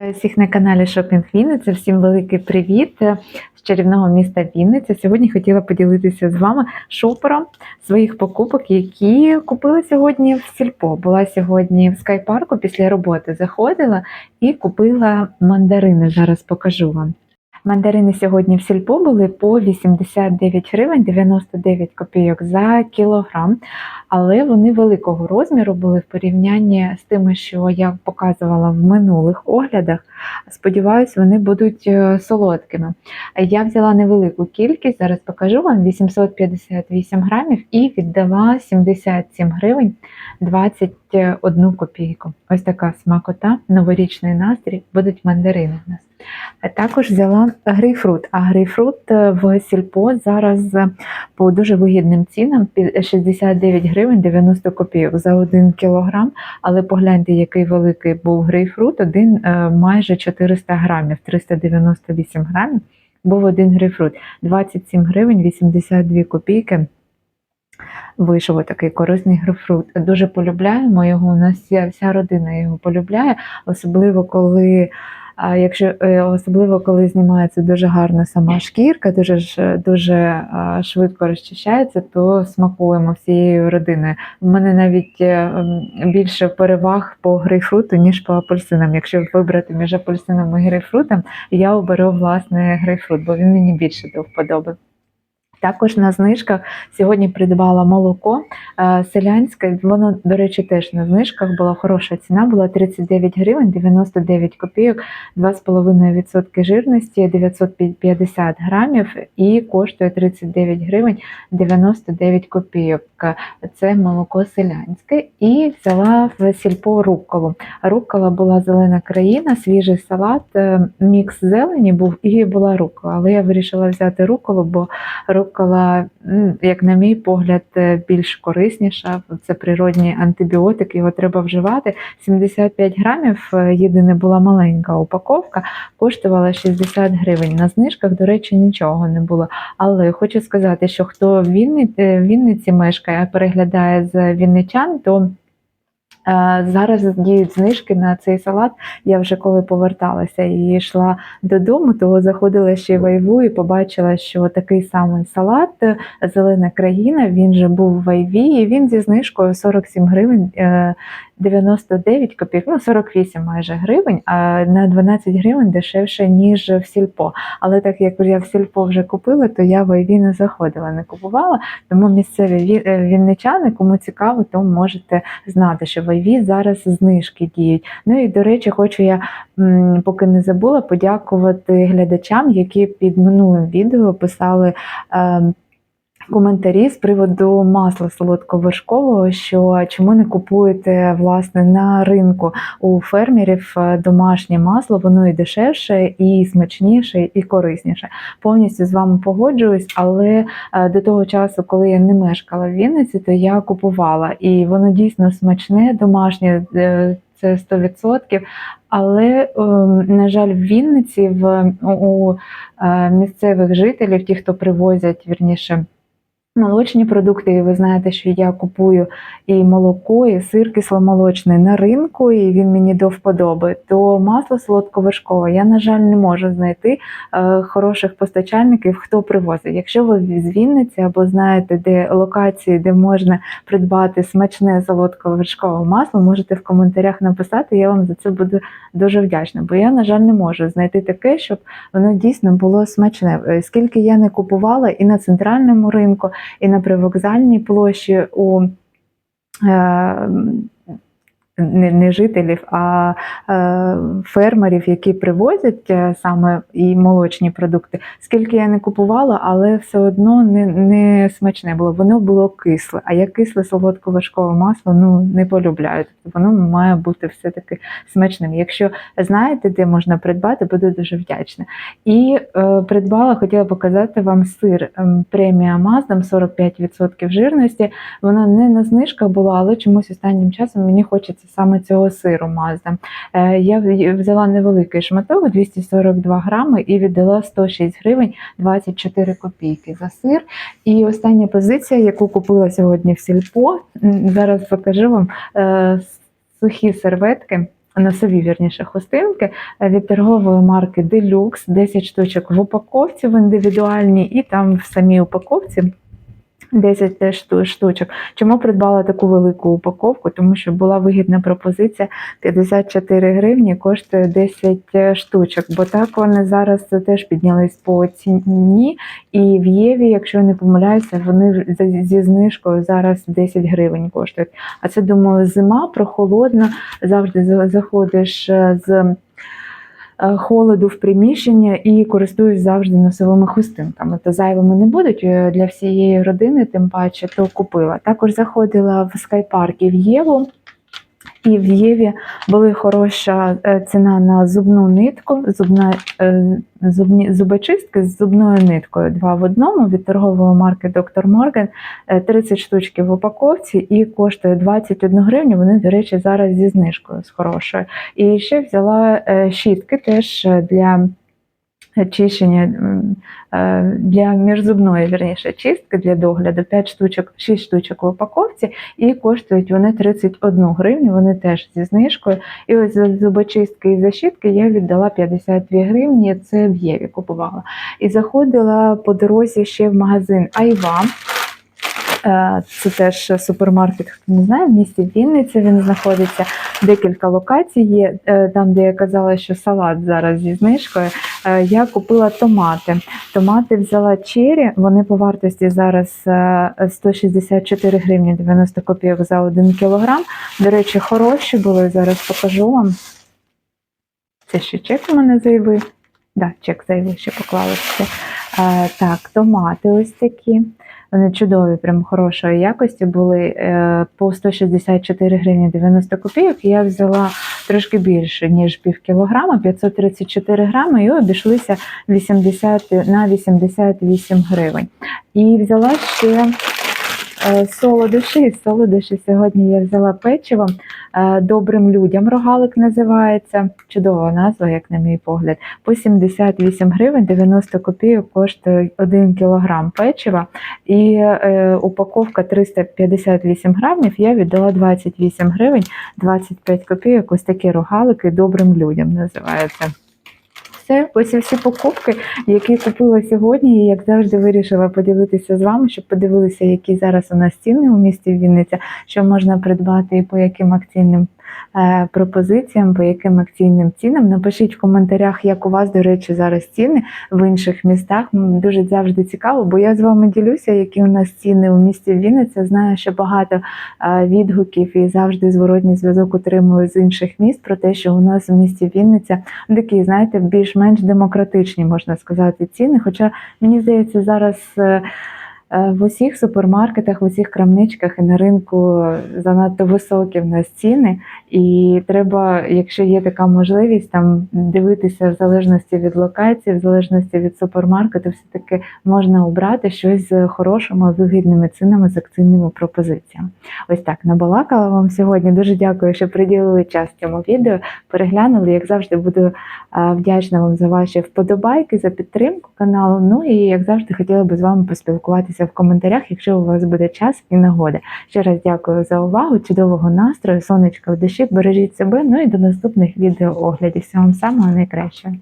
Всіх на каналі Шопінг Вінниця. Всім великий привіт з чарівного міста Вінниця. Сьогодні хотіла поділитися з вами шопером своїх покупок, які купила сьогодні в Сільпо. Була сьогодні в скайпарку після роботи. Заходила і купила мандарини. Зараз покажу вам. Мандарини сьогодні в сільпо були по 89 гривень 99 копійок за кілограм, але вони великого розміру були в порівнянні з тими, що я показувала в минулих оглядах. Сподіваюсь, вони будуть е, солодкими. Я взяла невелику кількість, зараз покажу вам 858 грамів і віддала 77 гривень 21 копійку. Ось така смакота, новорічний настрій, будуть мандарини в нас. Також взяла грейпфрут. А грейпфрут е, в сільпо зараз е, по дуже вигідним цінам 69 гривень 90 копійок за 1 кілограм. Але погляньте, який великий був грейпфрут, один е, майже 400 грамів, 398 грамів. Був один грейпфрут, 27 гривень 82 копійки. Вийшов такий корисний грейпфрут. Дуже полюбляємо його. У нас вся, родина його полюбляє, особливо коли. А якщо е, особливо коли знімається дуже гарна сама шкірка, дуже ж дуже швидко розчищається, то смакуємо всією родиною. У мене навіть е, більше переваг по грейпфруту, ніж по апельсинам. Якщо вибрати між апельсином і грейпфрутом, я оберу власне грейпфрут, бо він мені більше до вподоби. Також на знижках сьогодні придбала молоко е, селянське. Воно, до речі, теж на знижках була хороша ціна, була 39 гривень 99 копійок, 2,5% жирності, 950 грамів і коштує 39 гривень 99 копійок. Це молоко селянське. І взяла в сільпо рукколу. Руккола була зелена країна, свіжий салат, е, мікс зелені був і була руккола. Але я вирішила взяти рукколу, бо рукола, м, як на мій погляд, е, більш корисніша. Це природній антибіотик, його треба вживати. 75 грамів, е, єдине була маленька упаковка, коштувала 60 гривень. На знижках, до речі, нічого не було. Але хочу сказати, що хто в Вінниці, в Вінниці мешкає, переглядає з вінничан, то Е, Зараз діють знижки на цей салат. Я вже коли поверталася і йшла додому, то заходила ще в Айву і побачила, що такий самий салат е, Зелена країна. Він же був в Айві, і він зі знижкою 47 гривень. Е, 99 копійок, ну 48 майже гривень, а на 12 гривень дешевше, ніж в сільпо. Але так як я в сільпо вже купила, то я в Айві не заходила, не купувала. Тому місцеві ві- е, вінничани, кому цікаво, то можете знати, що в Айві зараз знижки діють. Ну і до речі, хочу я, поки не забула, подякувати глядачам, які під минулим відео писали. Коментарі з приводу масла солодковершкового, що чому не купуєте власне на ринку у фермерів е, домашнє масло, воно і дешевше, і смачніше, і корисніше. Повністю з вами погоджуюсь, але е, до того часу, коли я не мешкала в Вінниці, то я купувала, і воно дійсно смачне, домашнє. е, Це 100%. Але, на жаль, в Вінниці в у, місцевих жителів, ті, хто привозять вірніше. Молочні продукти, і ви знаєте, що я купую і молоко, і сир кисломолочний на ринку, і він мені до вподоби. То масло солодковершкове я, на жаль, не можу знайти е, хороших постачальників, хто привозить. Якщо ви з Вінниці або знаєте, де локації, де можна придбати смачне солодковершкове масло, можете в коментарях написати. Я вам за це буду дуже вдячна. Бо я, на жаль, не можу знайти таке, щоб воно дійсно було смачне. Е, Скільки я не купувала і на центральному ринку, і на привокзальній площі у е, не, не жителів, а е, фермерів, які привозять е, саме і молочні продукти. Скільки я не купувала, але все одно не, не смачне було. Воно було кисле. А я кисле солодковажкове масло ну не полюбляю. Воно має бути все-таки смачним. Якщо знаєте, де можна придбати, буду дуже вдячна. І е, придбала, хотіла показати вам сир ем, премія Маздам 45% жирності. Вона не на знижках була, але чомусь останнім часом мені хочеться саме цього сиру Мазда. Е, Я взяла невеликий шматок 242 грами і віддала 106 гривень 24 копійки за сир. І остання позиція, яку купила сьогодні в сільпо, зараз покажу вам е, сухі серветки. носові вірніше хустинки е, від торгової марки Deluxe, 10 штучок в упаковці в індивідуальній, і там в самій упаковці 10 теж штучок. Чому придбала таку велику упаковку? Тому що була вигідна пропозиція 54 гривні, коштує 10 штучок. Бо так вони зараз теж піднялись по ціні. І в Єві, якщо не помиляюся, вони зі знижкою зараз 10 гривень коштують. А це думаю, зима прохолодна. Завжди заходиш е, з е, холоду в приміщення і користуюсь завжди носовими хустинками. То зайвими не будуть е, для всієї родини, тим паче, то купила. Також заходила в скайпарк і в Єву. І в Єві була хороша е, ціна на зубну нитку, зубна, е, зубні, зубочистки з зубною ниткою. Два в одному від торгової марки. Morgan. Е, 30 штучки в упаковці і коштує 21 гривню. Вони, до речі, зараз зі знижкою з хорошою. І ще взяла е, щітки теж е, для чищення е, для міжзубної, вірніше, чистки для догляду 5 штучок, 6 штучок в упаковці, і коштують вони 31 гривню, вони теж зі знижкою. І ось за зубочистки і за щітки я віддала 52 гривні, це в Єві купувала. І заходила по дорозі ще в магазин Айва. Е, Це теж супермаркет, хто не знає, в місті Вінниця він знаходиться. Декілька локацій є. Е, Там, де я казала, що салат зараз зі знижкою. е, Я купила томати. Томати взяла чері, вони по вартості зараз е, 164 гривні 90 копійок за 1 кілограм. До речі, хороші були. Зараз покажу вам. Це ще чек у мене зайвий. Да, чек зайвий ще поклали. Так, томати ось такі. Вони чудові, прям хорошої якості були е, по 164 гривні 90 копійок. Я взяла трошки більше, ніж пів кілограма, 534 грами, і обійшлися 80, на 88 гривень. І взяла ще солодощі. Солодощі сьогодні я взяла печиво е, добрим людям. Рогалик називається. Чудова назва, як на мій погляд. По 78 гривень 90 копійок коштує 1 кілограм печива. І е, упаковка 358 грамів. Я віддала 28 гривень 25 копійок. Ось такі рогалики добрим людям називаються. Все, ось і всі покупки, які купила сьогодні, і як завжди вирішила поділитися з вами, щоб подивилися, які зараз у нас ціни у місті Вінниця, що можна придбати і по яким акційним пропозиціям, по яким акційним цінам. Напишіть в коментарях, як у вас, до речі, зараз ціни в інших містах. Дуже завжди цікаво, бо я з вами ділюся, які у нас ціни у місті Вінниця. Знаю, що багато е, відгуків і завжди зворотній зв'язок отримую з інших міст про те, що у нас в місті Вінниця такі, знаєте, більш-менш демократичні, можна сказати, ціни. Хоча мені здається, зараз. Е, В усіх супермаркетах, в усіх крамничках і на ринку занадто високі в нас ціни, і треба, якщо є така можливість, там дивитися в залежності від локації, в залежності від супермаркету, все таки можна обрати щось з хорошими вигідними цінами з акційними пропозиціями. Ось так набалакала вам сьогодні. Дуже дякую, що приділили час цьому відео. Переглянули. Як завжди, буду е, вдячна вам за ваші вподобайки, за підтримку каналу. Ну і як завжди, хотіла би з вами поспілкуватися в коментарях, якщо у вас буде час і нагода. Ще раз дякую за увагу, чудового настрою, сонечка в душі. Бережіть себе. Ну і до наступних відео оглядів. Всього вам самого найкращого.